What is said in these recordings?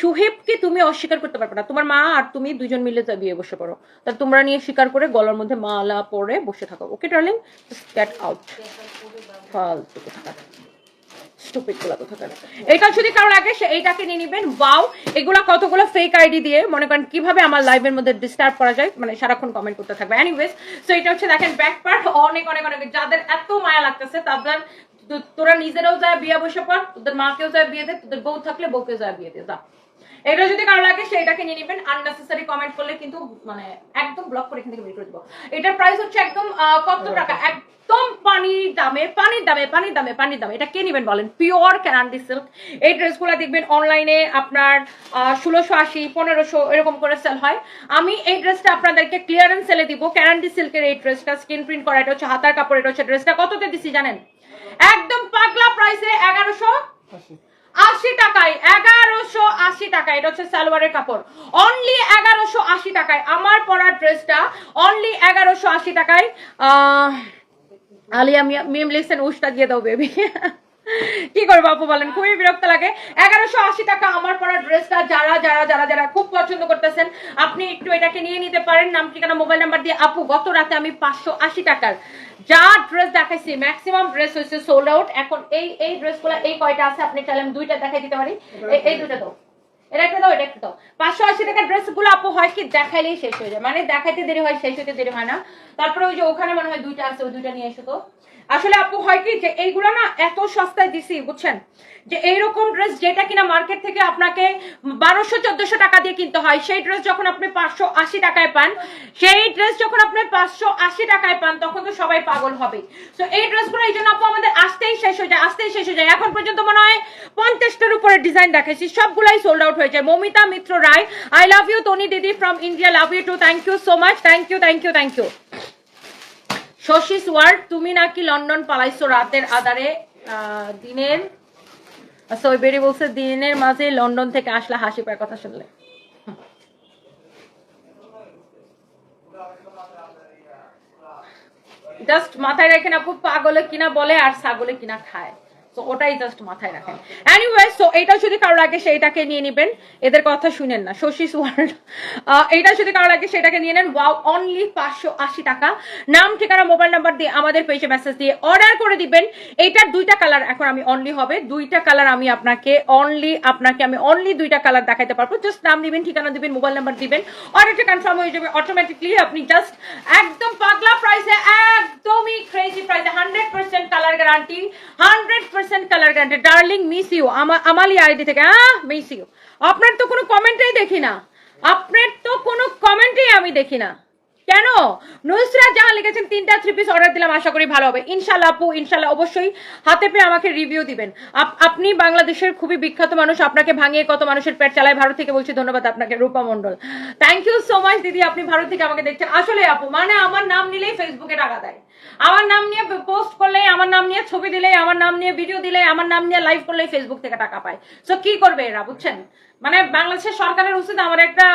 সুহেবকে তুমি অস্বীকার করতে পারবে না। তোমার মা আর তুমি দুজন মিলে বিয়ে বসে পড়ো। তা তোমরা নিয়ে স্বীকার করে গলার মধ্যে মালা পরে বসে থাকো। ওকে ডার্লিং গেট আউট ফালতু এটা যদি সে এইটাকে নিয়ে এগুলা কতগুলো ফেক আইডি দিয়ে মনে করেন কীভাবে আমার লাইভের মধ্যে ডিস্টার্ব করা যায় মানে সারাক্ষণ কমেন্ট করতে থাকবে। এনিওয়েজ সো এটা হচ্ছে দেখেন ব্যাক পার্ট অনেক অনেক অনেক। যাদের এত মায়া লাগতেছে, তাদের তোরা নিজেরাও যায় বিয়ে বসে পড়, তোদের মাকেও যায় বিয়ে দে, তোদের বউ থাকলে বউকেও যায় বিয়ে দে, যা। এটা যদি কারও লাগে সেটাকে নিয়ে নেবেন। আননেসেসারি কমেন্ট করলে কিন্তু মানে একদম ব্লক করে এখান থেকে বের করে দেবো। এটার প্রাইস হচ্ছে একদম কত টাকা? একদম পানির দামে পানির দামে পানির দামে পানির দামে। এটা কে নেবেন বলেন? পিওর ক্যানান্ডি সিল্ক এই ড্রেসগুলো দেখবেন অনলাইনে আপনার ষোলোশো আশি পনেরোশো এরকম করে সেল হয়। আমি এই ড্রেসটা আপনাদেরকে ক্লিয়ারেন্স সেলে দিব। ক্যানান্ডি সিল্কের এই ড্রেসটা স্ক্রিন প্রিন্ট করা এটা হচ্ছে হাতার কাপড় এটা হচ্ছে ড্রেসটা কততে দিছি জানেন? একদম পাগলা প্রাইসে এগারোশো। আশি টাকায়, এগারোশো আশি টাকা এটা হচ্ছে সালোয়ারের কাপড়। অনলি এগারোশো আশি টাকায়, আমার পরার ড্রেসটা অনলি এগারোশো আশি টাকায় আলিয়া মিম লিখছেন উষ্টা দিয়ে দাও বেবি কি করব আপু বলেন? খুবই বিরক্ত লাগে। এগারোশো আশি টাকা আমার পরা ড্রেসটা যারা যারা যারা যারা খুব পছন্দ করতেছেন, আপনি একটু এটাকে নিয়ে নিতে পারেন। নাম, ঠিকানা, মোবাইল নাম্বার দিয়ে আপু, গত রাতে আমি পাঁচশো আশি টাকার যা ড্রেস দেখাইছি ম্যাক্সিমাম ড্রেস হয়েছে সোল্ড আউট এখন এই এই ড্রেসগুলো এই কয়টা আছে? আপনি চাইলে আমি দুইটা দেখাই দিতে পারি। এই- দুইটা দাও। পাঁচশো আশি মানে বারোশো, চোদ্দশো টাকা দিয়ে কিনতে হয়, সেই ড্রেস যখন আপনি পাঁচশো আশি টাকায় পান, সেই ড্রেস যখন আপনি পাঁচশো আশি টাকায় পান, তখন তো সবাই পাগল হবে। তো এই ড্রেসগুলো এই জন্য আপু আমাদের আসতেই শেষ হয়ে যায়, আসতেই শেষ হয়ে যায়। এখন পর্যন্ত মনে হয় পঞ্চাশটার উপরে ডিজাইন দেখাইছি, সবগুলাই সোল্ড আউট হয়ে যায়। Mamita Mitra Roy I love you Toni দিদি from India love you too thank you so much thank you thank you thank you Shashi word তুমি নাকি লন্ডন পালাইছো রাতের আধারে? দিনের? ওই বলছে, দিনের মাঝে লন্ডন থেকে আসলে হাসি পায় কথা শুনলে। জাস্ট মাথায় রাখেন আপু, পাগলে কিনা বলে আর ছাগলে কিনা খায়। ওটাই জাস্ট মাথায় রাখেন। সো এইটা যদি কারও লাগে সেইটাকে নিয়ে নেবেন, এদের কথা শুনেন না। ওয়ার্ল্ড এইটা যদি কারও লাগে সেটাকে নিয়ে নেন ওয়াও অনলি পাঁচশো আশি টাকা। নাম, ঠিকানা মোবাইল নাম্বার দিয়ে আমাদের পেজে মেসেজ দিয়ে অর্ডার করে দিবেন। এইটার দুইটা কালার এখন আমি অনলি হবে। দুইটা কালার আমি আপনাকে অনলি আপনাকে আমি অনলি দুইটা কালার দেখাতে পারব। জাস্ট নাম দিবেন, ঠিকানা দিবেন মোবাইল নাম্বার দিবেন। অর্ডারটা কনফার্ম হয়ে যাবে। অটোমেটিকলি আপনি জাস্ট একদম পাগলা প্রাইসে একদমই ক্রেজি প্রাইসে hundred percent colour guarantee hundred percent colour guarantee darling miss you Amali ID থেকে হ্যাঁ মিস ইউ আপনার তো কোনো কমেন্টেই দেখি না। আপনার তো কোনো কমেন্টেই আমি দেখি না। কেন? নুসরা জাহান লিখেছেন, তিনটা থ্রি পিস অর্ডার দিলাম, আশা করি ভালো হবে। ইনশাল্লাহ আপু ইনশাল্লাহ অবশ্যই হাতে পেয়ে আমাকে রিভিউ দিবেন। আপ- আপনি বাংলাদেশের খুবই বিখ্যাত মানুষ, আপনাকে ভাঙিয়ে কত মানুষের পেট চালায়, ভারত থেকে বলছি ধন্যবাদ আপনাকে, Rupa Mondal thank you so much দিদি, আপনি ভারত থেকে আমাকে দেখছেন। আসলে আপু মানে আমার নাম নিলেই ফেসবুকে টাকা দেয়। আমার নাম নিয়ে পোস্ট করলেই, আমার নাম নিয়ে ছবি দিলেই, আমার নাম নিয়ে ভিডিও দিলেই, আমার নাম নিয়ে লাইভ করলেই ফেসবুক থেকে টাকা পায়। সো কি করবে এরা, বুঝছেন? মানে বাংলাদেশের সরকারের উচিত আমার একটা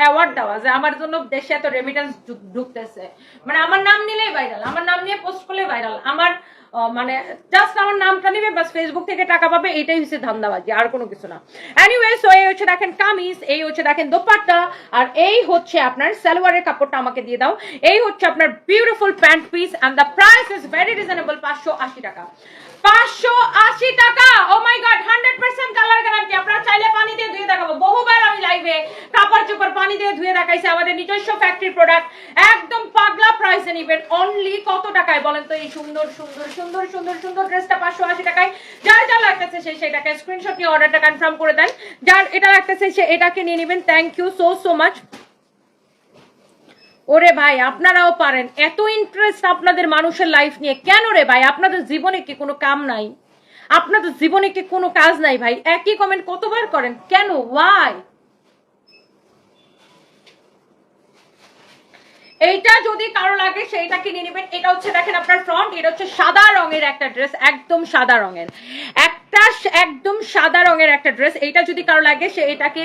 অ্যাওয়ার্ড দেওয়া যে আমার জন্য দেশে এত রেমিটেন্স ঢুকতেছে। মানে আমার নাম নিলেই ভাইরাল আমার নাম নিয়ে পোস্ট করলেই ভাইরাল আমার মানে জাস্ট আমার নামটা নিবে, বাস ফেসবুক থেকে টাকা পাবে, এটাই হচ্ছে ধান্দাবাজি, আর কোনো কিছু না। এনিওয়ে সো এই হচ্ছে দেখেন কামিজ, এই হচ্ছে দেখেন দোপাট্টা, আর এই হচ্ছে আপনার সালোয়ারের কাপড়টা আমাকে দিয়ে দাও। এই হচ্ছে আপনার beautiful pant piece and the price is very reasonable পাঁচশো আশি টাকা। পাঁচশো আশি টাকা! ও my god hundred percent colour guarantee আপনারা চাইলে পানি দিয়ে ধুয়ে দেখাবো। বহুবার আমি লাইভে কাপড় চোপড় পানি দিয়ে ধুয়ে দেখাইছি, আমাদের নিজস্ব ফ্যাক্টরি প্রোডাক্ট প্রাইসে নিবেন অনলি কত টাকায় বলেন তো এই সুন্দর সুন্দর সুন্দর সুন্দর সুন্দর ড্রেসটা পাঁচশো আশি টাকায়। যার যা লাগতেছে সেই সেটাকে স্ক্রিনশট নিয়ে অর্ডারটা কনফার্ম করে দেন। যার এটা লাগতেছে সে এটাকে নিয়ে নেবেন। Thank you so so much ওরে ভাই, আপনারাও পারেন। এত ইন্টারেস্ট আপনাদের মানুষের লাইফ নিয়ে। কেন রে ভাই? আপনাদের জীবনে কি কোনো কাম নাই? আপনাদের জীবনে কি কোনো কাজ নাই ভাই? একই কমেন্ট কতবার করেন? কেন? ওয়াই এইটা যদি কারও লাগে, সেইটা কিনে নেবেন। এটা হচ্ছে দেখেন আপনার ফ্রন্ট এটা হচ্ছে সাদা রঙের একটা ড্রেস একদম সাদা রঙের। একটা একটা একদম সাদা রঙের একটা ড্রেস এইটা যদি কারও লাগে, সে এটাকে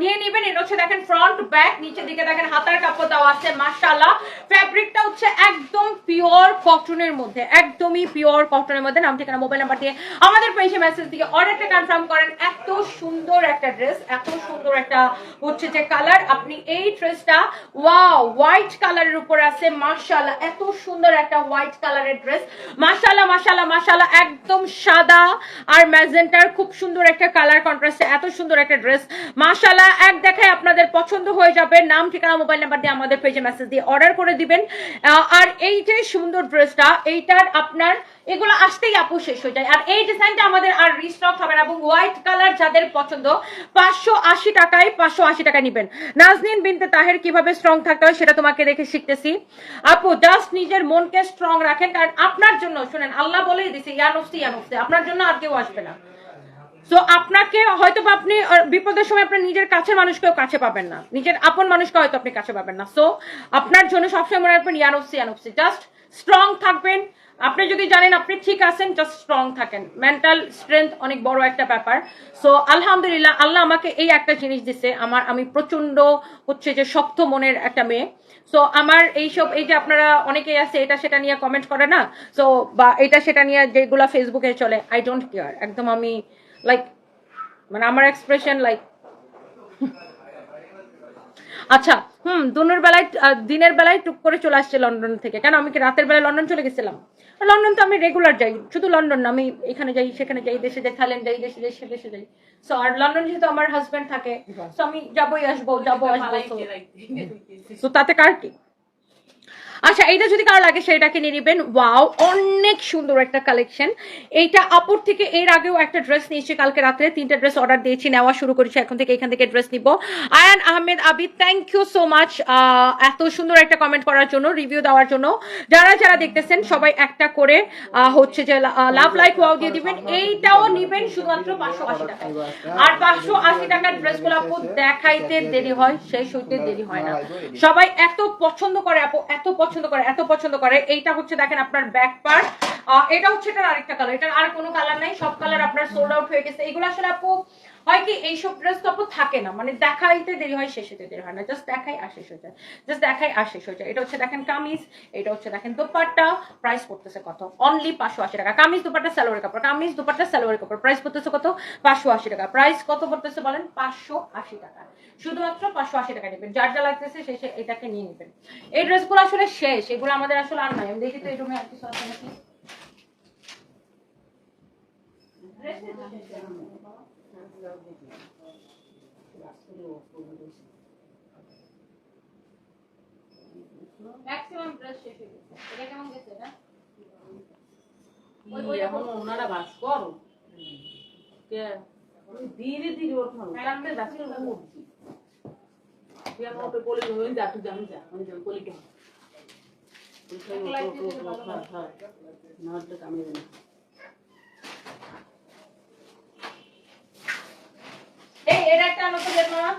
নিয়ে নেবেন। এটা হচ্ছে দেখেন ফ্রন্ট ব্যাক নিচের দিকে দেখেন হাতার কাপড় দেওয়া আছে, মাশাআল্লাহ। ফ্যাব্রিকটা হচ্ছে একদম পিওর কটনের মধ্যে, একদমই পিওর কটনের মধ্যে। নাম, ঠিকানা মোবাইল নাম্বার দিয়ে আমাদের পেজে মেসেজ দিয়ে অর্ডারটা কনফার্ম করেন। এত সুন্দর একটা ড্রেস এত সুন্দর একটা হচ্ছে যে কালার আপনি এই ড্রেসটা ওয়াও হোয়াইট কালারের উপর আছে, মাশাআল্লাহ। এত সুন্দর একটা হোয়াইট কালারের ড্রেস মাশাআল্লাহ মাশাআল্লাহ মাশাআল্লাহ। একদম সাদা আর ম্যাজেন্টার খুব সুন্দর একটা কালার কন্ট্রাস্ট এত সুন্দর একটা ড্রেস মাসালা এক দেখায় আপনাদের পছন্দ হয়ে যাবে। নাম, ঠিকানা মোবাইল নাম্বার দিয়ে আমাদের পেজে মেসেজ দিয়ে অর্ডার করে দিবেন। আর এই যে সুন্দর ড্রেসটা এইটার আপনার এগুলো আসতেই আপু শেষ হয়ে যায়। আর এই ডিজাইনটা আমাদের আর রিস্টক হবে না এবং হোয়াইট কালার যাদের পছন্দ, পাঁচশো আশি টাকায় পাঁচশো আশি টাকা নিবেন। নাজনিন বিনতে তাহের কীভাবে স্ট্রং থাকতে হয় সেটা তোমাকে দেখে শিখতেছি। আপু জাস্ট নিজের মনকে স্ট্রং রাখেন, কারণ আপনার জন্য, শুনেন, আল্লাহ বলেই দিছে ইয়ানুফসি ইয়ানুফসি আপনার জন্য আর কেউ আসবে না। তো আপনাকে হয়তো বা আপনি বিপদের সময় আপনার নিজের কাছের মানুষকেও কাছে পাবেন না। নিজের আপন মানুষকে হয়তো আপনি কাছে পাবেন না। সো আপনার জন্য সবসময় মনে রাখবেন ইয়ানুফসি ইয়ানুফসি জাস্ট স্ট্রং থাকবেন। আপনি যদি জানেন আপনি ঠিক আছেন জাস্ট স্ট্রং থাকেন। মেন্টাল স্ট্রেংথ অনেক বড় একটা ব্যাপার। সো আলহামদুলিল্লাহ, আল্লাহ আমাকে এই একটা জিনিস দিছে। আমার, আমি প্রচণ্ড হচ্ছে যে শক্ত মনের একটা মেয়ে। সো আমার এইসব, এই যে আপনারা অনেকেই আছে, এটা সেটা নিয়ে কমেন্ট করে না? সো বা এটা সেটা নিয়ে যেগুলা ফেসবুকে চলে আই ডোন্ট কেয়ার একদম আমি লাইক মানে আমার এক্সপ্রেশন লাইক আচ্ছা হুম দুনের বেলায় দিনের বেলায় টুক করে চলে আসছে লন্ডন থেকে। কেন? আমি কি রাতের বেলায় লন্ডন চলে গেছিলাম? লন্ডন তো আমি রেগুলার যাই শুধু লন্ডন না আমি এখানে যাই সেখানে যাই দেশে যাই থাইল্যান্ড যাই দেশে যাই সে দেশে যাই। সো আর লন্ডন যেহেতু আমার হাজব্যান্ড থাকে সো আমি যাবোই আসব যাব আসব। তো তাতে কার কি? আচ্ছা এইটা যদি কারও লাগে সেটাকে নিয়ে নেবেন। ওয়াও অনেক সুন্দর একটা কালেকশন এইটা আপুর থেকে এর আগেও একটা ড্রেস নিয়েছি, কালকে রাত্রে তিনটা ড্রেস অর্ডার দিয়েছি, নেওয়া শুরু করেছি, এখন থেকে এখান থেকে ড্রেস নিব। Ayan Ahmed, Abid thank you so much এত সুন্দর একটা কমেন্ট করার জন্য রিভিউ দেওয়ার জন্য। যারা যারা দেখতেছেন, সবাই একটা করে হচ্ছে যে লাভ লাইক ওয়াও দিয়ে দিবেন। এইটাও নিবেন শুধুমাত্র পাঁচশো আশি টাকা। আর পাঁচশো আশি টাকার ড্রেসগুলো আপু দেখাইতে দেরি হয়, শেষ হইতে দেরি হয় না। সবাই এত পছন্দ করে আপু, এত পছন্দ করে, এত পছন্দ করে, এইটা হচ্ছে দেখেন আপনার ব্যাক পার্ট এটা হচ্ছে এটার আরেকটা কালার এটার আর কোনো কালার নাই, সব কালার আপনার সোল্ড আউট হয়ে গেছে। এগুলো আসলে আপু হয় কি এইসব ড্রেস তো আপু থাকে না মানে দেখাইতে দেরি হয়, শেষ দেরি হয় না জাস্ট দেখাই আর শেষ হয়ে যায় জাস্ট দেখাই আর শেষ হয়ে যায়। এটা হচ্ছে দেখেন কামিজ, এটা হচ্ছে দেখেন দোপাট্টা প্রাইস পড়তেছে কত? অনলি পাঁচশো আশি টাকা। কামিজ, দুপাট্টা সালোয়ারের কাপড়। কামিজ, দুপাট্টা সালোয়ারের কাপড়। প্রাইস পড়তেছে কত? পাঁচশো আশি টাকা। প্রাইস কত পড়তেছে বলেন? পাঁচশো আশি টাকা। শুধুমাত্র পাঁচশো আশি টাকা নেবেন। যার যা লাগতেছে সে এটাকে নিয়ে নেবেন। এই ড্রেসগুলো আসলে শেষ। এগুলো আমাদের আসলে আর নাই। আমি দেখি তো এই রুমে আর কিছু আছে নাকি? ম্যাক্সিমাম ড্রেস শেষ হয়ে গেছে। এটা কেমন গেছে ওই- এখন ওনারা বাস করো। ধীরে ধীরে ওঠানো। কান্দে যাচ্ছে এখন ওটা বলি হয়ে যা তুই জানি যা আমি যাব বলি কেন? না এই এটা একটা আনো তো না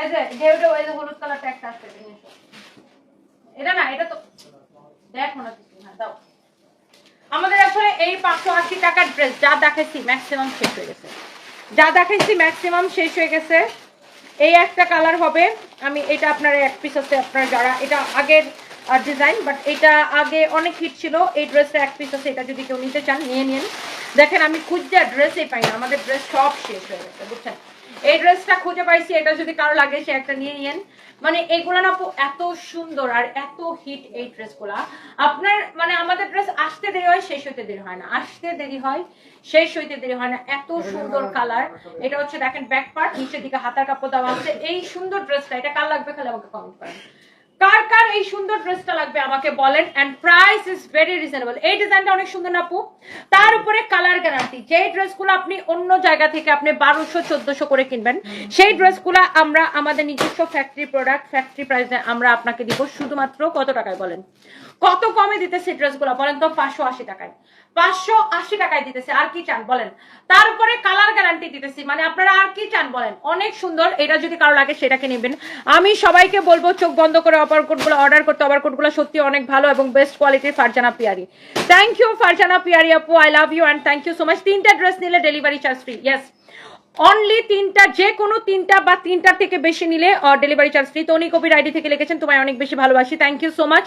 এই যে যে ওই যে হলুদ একটা আছে এটা না, এটা তো দেখো না কিছু হ্যাঁ দাও। আমাদের আসলে এই পাঁচশো আশি টাকার ড্রেস যা দেখাইছি ম্যাক্সিমাম শেষ হয়ে গেছে। যা দেখাইছি ম্যাক্সিমাম শেষ হয়ে গেছে। এই একটা কালার হবে, আমি এটা আপনার এক পিস আছে, আপনার যারা, এটা আগের ডিজাইন বাট এটা আগে অনেক হিট ছিল, এই ড্রেসটা এক পিস আছে, এটা যদি কেউ নিতে চান, নিয়ে নিন। দেখেন, আমি খুঁজতে ড্রেসই পাই না, আমাদের ড্রেস সব শেষ হয়ে গেছে, বুঝছেন? এই ড্রেসটা খুঁজে পাইছি, এটা যদি কারও লাগে, সে একটা নিয়ে নিন মানে এগুলো না এত সুন্দর আর এত হিট এই ড্রেসগুলা আপনার মানে আমাদের ড্রেস আসতে দেরি হয়, শেষ হইতে দেরি হয় না। আসতে দেরি হয়, শেষ হইতে দেরি হয় না। এত সুন্দর কালার। এটা হচ্ছে দেখেন ব্যাক পার্ট নিচের দিকে হাতার কাপড় দেওয়া আছে। এই সুন্দর ড্রেসটা, এটা কার লাগবে খালি আমাকে কমেন্ট করেন। কার কার এই সুন্দর ড্রেসটা লাগবে আমাকে বলেন? And price is very reasonable এই ডিজাইনটা অনেক সুন্দর আপু? তার উপরে কালার গ্যারান্টি যে ড্রেসগুলো আপনি অন্য জায়গা থেকে আপনি বারোশো, চোদ্দশো করে কিনবেন, সেই ড্রেসগুলো আমরা আমাদের নিজস্ব ফ্যাক্টরি প্রোডাক্ট ফ্যাক্টরি প্রাইসে আমরা আপনাকে দিব শুধুমাত্র কত টাকায় বলেন? কত কমে দিতেছে ড্রেসগুলো? বলেন তো, পাঁচশো আশি টাকায়। পাঁচশো আশি টাকায় দিতেছে, আর কি চান বলেন? তারপরে কালার গ্যারান্টি দিতেছি মানে আপনারা আর কি চান বলেন? অনেক সুন্দর, এটা যদি কারও লাগে সেটাকে নেবেন। আমি সবাইকে বলব, চোখ বন্ধ করে অপার কোডগুলো অর্ডার করতে অপার কোডগুলো সত্যি অনেক ভালো এবং বেস্ট কোয়ালিটির ফারজানা পিয়ারি। থ্যাংক ইউ ফারজানা পিয়ারি আপু I love you and thank you so much তিনটা ড্রেস নিলে delivery charge free yes only তিনটা যে কোনো তিনটা বা তিনটার থেকে বেশি নিলে ডেলিভারি চার্জ ফ্রি তনি কবির আইডি থেকে লিখেছেন, তোমায় অনেক বেশি ভালোবাসি। Thank you so much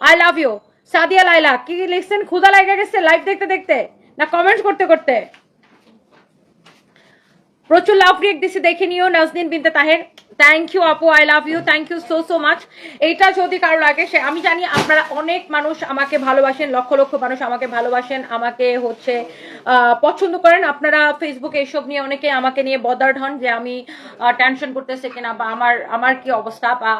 I love you Sadia Laila কি লিখছেন? ক্ষুদা লাগা গেছে লাইভ দেখতে দেখতে, না কমেন্ট করতে করতে? প্রচুর লাভ রিয়েক্ট দিছি, দেখে নিও, নাজনিন বিনতে তাহের। থ্যাংক ইউ আপু I love you thank you so so much এইটা যদি কারও লাগে, সে আমি জানি আপনারা অনেক মানুষ আমাকে ভালোবাসেন, লক্ষ লক্ষ মানুষ আমাকে ভালোবাসেন, আমাকে হচ্ছে পছন্দ করেন। আপনারা ফেসবুকে এসব নিয়ে অনেকে আমাকে নিয়ে বদার্ড হন যে আমি টেনশন করতেছে কিনা বা আমার আমার কি অবস্থা বা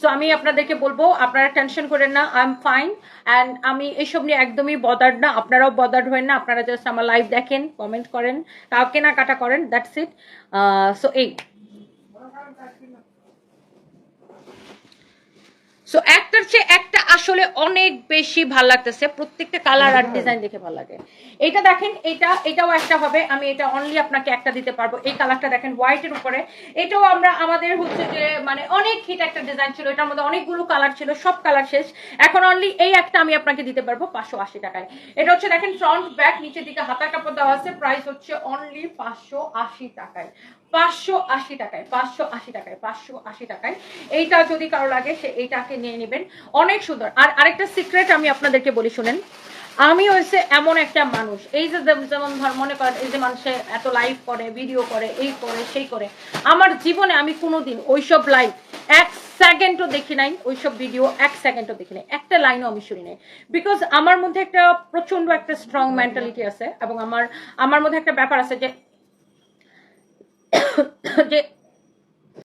সো আমি আপনাদেরকে বলব, আপনারা টেনশন করেন না আই এম ফাইন অ্যান্ড আমি এসব নিয়ে একদমই বদার্ড না, আপনারাও বদার্ড হবেন না, আপনারা জাস্ট আমার লাইভ দেখেন কমেন্ট করেন তাও কেনাকাটা করেন দ্যাটস ইট সো এই সো একটার চেয়ে একটা আসলে অনেক বেশি ভালো লাগতেছে, প্রত্যেকটা কালার আর ডিজাইন দেখে ভালো লাগে। এটা দেখেন, এটা, এটাও একটা হবে, আমি এটা অনলি আপনাকে একটা দিতে পারব। এই কালারটা দেখেন হোয়াইটের উপরে। এটাও আমরা, আমাদের হচ্ছে যে মানে অনেক হিট একটা ডিজাইন ছিল, এটার মধ্যে অনেকগুলো কালার ছিল, সব কালার শেষ। এখন অনলি এই একটা আমি আপনাকে দিতে পারব পাঁচশো আশি টাকায়। এটা হচ্ছে দেখেন ফ্রন্ট ব্যাক নিচের দিকে হাতার কাপড় দেওয়া আছে প্রাইস হচ্ছে অনলি পাঁচশো আশি টাকায়। পাঁচশো আশি টাকায়, পাঁচশো আশি টাকায়, পাঁচশো আশি টাকায়। এইটা যদি কারও লাগে, সে এইটাকে নিয়ে নেবেন। অনেক সুন্দর। আর আরেকটা সিক্রেট আমি আপনাদেরকে বলি, শুনেন। আমি হয়েছে এমন একটা মানুষ। এই যে যেমন ধর মনে করেন, এই যে মানুষে এত লাইভ করে ভিডিও করে, এই করে, সেই করে। আমার জীবনে আমি কোনোদিন ওইসব লাইভ এক সেকেন্ডও দেখি নাই। ওইসব ভিডিও এক সেকেন্ডও দেখি নাই। একটা লাইনও আমি শুনি নাই। বিকজ আমার মধ্যে একটা প্রচণ্ড একটা স্ট্রং মেন্টালিটি আছে এবং আমার আমার মধ্যে একটা ব্যাপার আছে যে যে